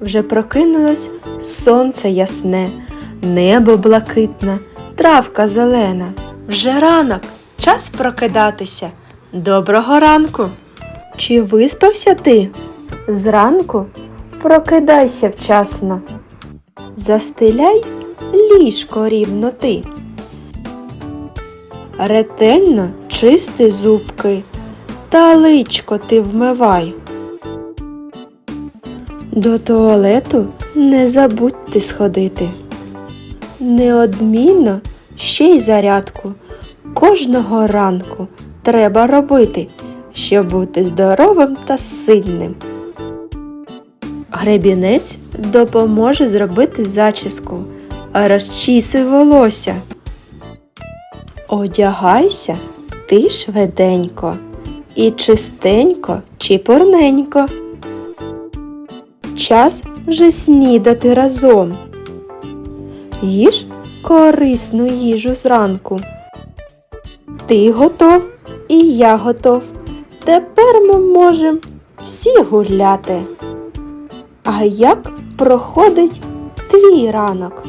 вже прокинулось сонце ясне, небо блакитне, травка зелена. Вже ранок, час прокидатися. Доброго ранку. Чи виспався ти? Зранку прокидайся вчасно. Застеляй ліжко рівно ти. Ретельно чисти зубки, та личко ти вмивай. До туалету не забудьте сходити. Неодмінно ще й зарядку кожного ранку треба робити, щоб бути здоровим та сильним. Гребінець допоможе зробити зачіску, розчісуй волосся. Одягайся ти швиденько і чистенько чи порненько. Час вже снідати разом. Їж корисну їжу зранку. Ти готов і я готов. Тепер ми можемо всі гуляти. А як проходить твій ранок?